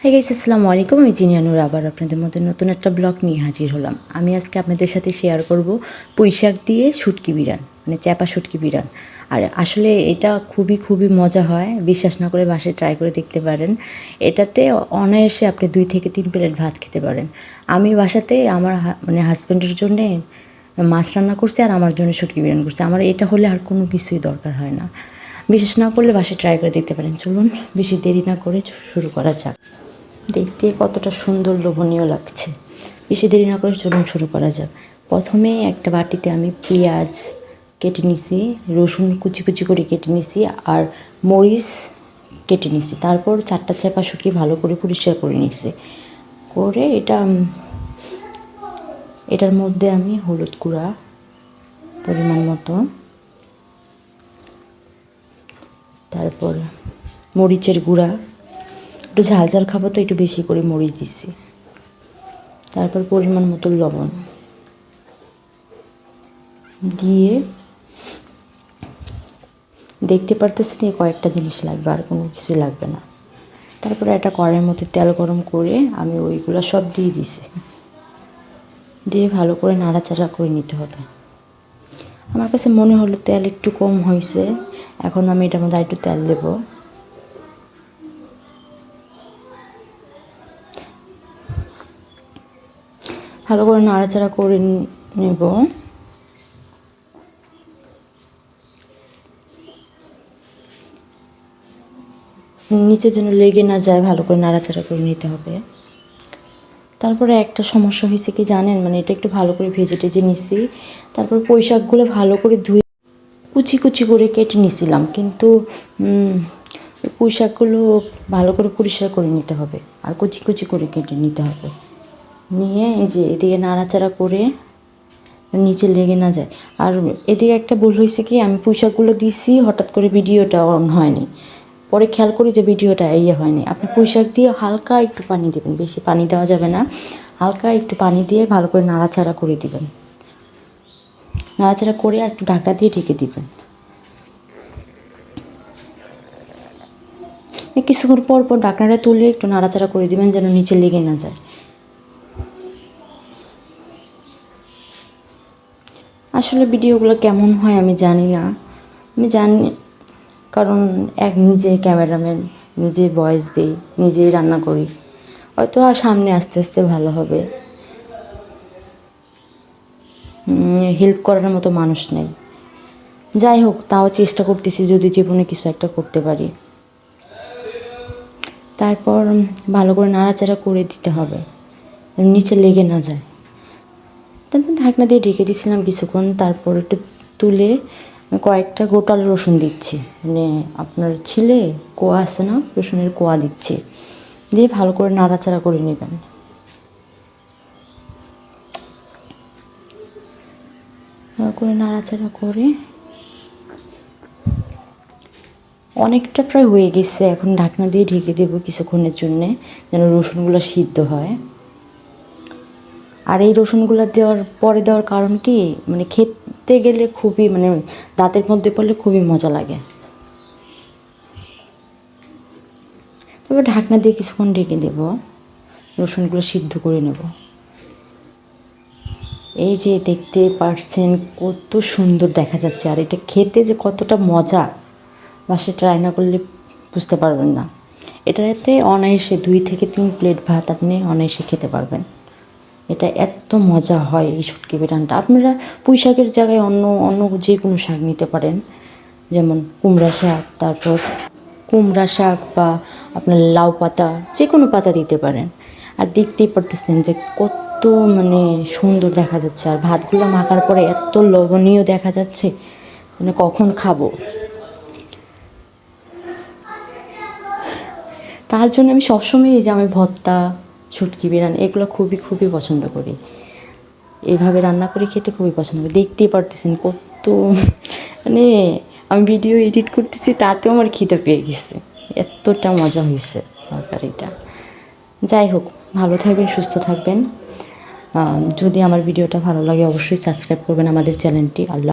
হ্যাঁ গাইস আসসালামু আলাইকুম আমি জিনিয়ানুর আবার আপনাদের মধ্যে নতুন একটা ব্লগ নিয়ে হাজির হলাম। আমি আজকে আপনাদের সাথে শেয়ার করব পুঁই শাক দিয়ে শুটকি বিরান মানে চ্যাপা শুটকি বিরান। আর আসলে এটা খুবই খুবই মজা হয়। বিশ্বাস না করে বাসায় ট্রাই করে দেখতে পারেন। এটাতে অনায়াসে আপনি দুই থেকে তিন প্লেট ভাত খেতে পারেন। আমি বাসাতে আমার মানে হাজব্যান্ডের জন্যে মাছ রান্না করছি আর আমার জন্য শুটকি বিরিয়ানি করছি। আমার এটা হলে আর কোনো কিছুই দরকার হয় না। বিশেষ না করলে বাসায় ট্রাই করে দেখতে পারেন। চলুন, বেশি দেরি না করে শুরু করা যাক। দেখতে কতটা সুন্দর, লোভনীয় লাগছে। বেশি দেরি না করে চলুন শুরু করা যাক। প্রথমে একটা বাটিতে আমি পেঁয়াজ কেটে নিছি, রসুন কুচি কুচি করে কেটে নিছি আর মরিচ কেটে নিছি। তারপর চারটা চাপা শুকিয়ে ভালো করে পরিষ্কার করে নিছি। করে এটা এটার মধ্যে আমি হলুদ গুঁড়া পরিমাণ মতো। তারপর মরিচের গুঁড়া একটু ঝাল ঝাল খাব তো একটু বেশি করে মরিচ দিচ্ছি তারপর পরিমাণ মতো লবণ। দিয়ে দেখতে পারতেছেন এই কয়েকটা জিনিস লাগবে, আর কোনো কিছুই লাগবে না। তারপরে একটা কড়াইয়ের মধ্যে তেল গরম করে আমি ওইগুলো সব দিয়ে দিছি। দিয়ে ভালো করে নাড়াচাড়া করে নিতে হবে। আমার কাছে মনে হলো তেল একটু কম হয়েছে, এখন আমি এটার মধ্যে একটু তেল দেবো। ভালো করে নাড়াচাড়া করে নেব। নিচে যেন লেগে না যায় ভালো করে নাড়াচাড়া করে নিতে হবে। তারপরে একটা সমস্যা হয়েছে কি জানেন? মানে এটা একটু ভালো করে ভেজে টেজে নিছি। তারপর পুঁই শাকগুলো ভালো করে ধুয়ে কুচি কুচি করে কেটে নিছিলাম। কিন্তু উম, ওই পুঁই শাকগুলো ভালো করে পরিষ্কার করে নিতে হবে। আর কুচি কুচি করে কেটে নিতে হবে। নিয়ে এই যে এদিকে নাড়াচাড়া করে নিচে লেগে না যায়। আর এদিকে একটা ভুল হয়েছে কি, আমি পুঁইশাকগুলো দিছি, হঠাৎ করে ভিডিওটা অন হয়নি। পরে খেয়াল করি যে ভিডিওটা ইয়ে হয়নি। আপনি পুঁইশাক দিয়ে হালকা একটু পানি দেবেন, বেশি পানি দেওয়া যাবে না। হালকা একটু পানি দিয়ে ভালো করে নাড়াচাড়া করে দিবেন। নাড়াচাড়া করে একটু ঢাকা দিয়ে ঢেকে দিবেন। কিছুক্ষণ পর পর ডাকনাটা তুলে একটু নাড়াচাড়া করে দিবেন যেন নিচে লেগে না যায়। আসলে ভিডিওগুলো কেমন হয় আমি জানি না। আমি জানি, কারণ এক নিজে ক্যামেরাম্যান, নিজে ভয়েস দিই, নিজেই রান্না করি। হয়তো আর সামনে আস্তে আস্তে ভালো হবে। হেল্প করার মতো মানুষ নেই। যাই হোক, তাও চেষ্টা করতেছি যদি জীবনে কিছু একটা করতে পারি। তারপর ভালো করে নাড়াচাড়া করে দিতে হবে। নিচে লেগে না যায়। ঢাকনা দিয়ে ঢেকে দিয়েছিলাম কিছুক্ষণ, তারপর একটু তুলে কয়েকটা গোটাল রসুন দিচ্ছি। মানে আপনার ছিলে কোয়া আছে না, রসুনের কোয়া দিচ্ছি। দিয়ে ভালো করে নাড়াচাড়া করে নেবেন। ভালো করে নাড়াচাড়া করে অনেকটা প্রায় হয়ে গেছে। এখন ঢাকনা দিয়ে ঢেকে দেবো কিছুক্ষণের জন্যে, যেন রসুনগুলো সিদ্ধ হয়। আর এই রসুনগুলো দেওয়ার পরে দেওয়ার কারণ কি? মানে খেতে গেলে খুবই মানে দাঁতের মধ্যে পড়লে খুবই মজা লাগে। তারপর ঢাকনা দিয়ে কিছুক্ষণ ঢেকে দেব। রসুনগুলো সিদ্ধ করে নেব। এই যে দেখতে পারছেন কত সুন্দর দেখা যাচ্ছে। আর এটা খেতে যে কতটা মজা, বা সেটা রান্না করলে বুঝতে পারবেন না। এটাতে অনায়াসে দুই থেকে তিন প্লেট ভাত আপনি অনায়াসে খেতে পারবেন। এটা এত মজা হয় এই শুটকি বিরানটা আপনারা পুঁই শাকের জায়গায় অন্য অন্য যে কোনো শাক নিতে পারেন। যেমন কুমড়া শাক, তারপর কুমড়া শাক বা আপনার লাউ পাতা, যে কোনো পাতা দিতে পারেন। আর দেখতেই পারতেছেন যে কত মানে সুন্দর দেখা যাচ্ছে। আর ভাতগুলো মাখার পরে এত লবণীয় দেখা যাচ্ছে মানে কখন খাব? তার জন্য আমি সবসময় এই যে আমি ভর্তা শুটকি বিরানি এগুলো খুবই খুবই পছন্দ করি। এভাবে রান্না করে খেতে খুবই পছন্দ করি। দেখতেই পারতেছেন কত মানে আমি ভিডিও এডিট করতেছি, তাতেও আমার খিদে পেয়ে গেছে। এতটা মজা হয়েছে তরকারিটা। যাই হোক, ভালো থাকবেন, সুস্থ থাকবেন। যদি আমার ভিডিওটা ভালো লাগে, অবশ্যই সাবস্ক্রাইব করবেন আমাদের চ্যানেলটি আল্লাহ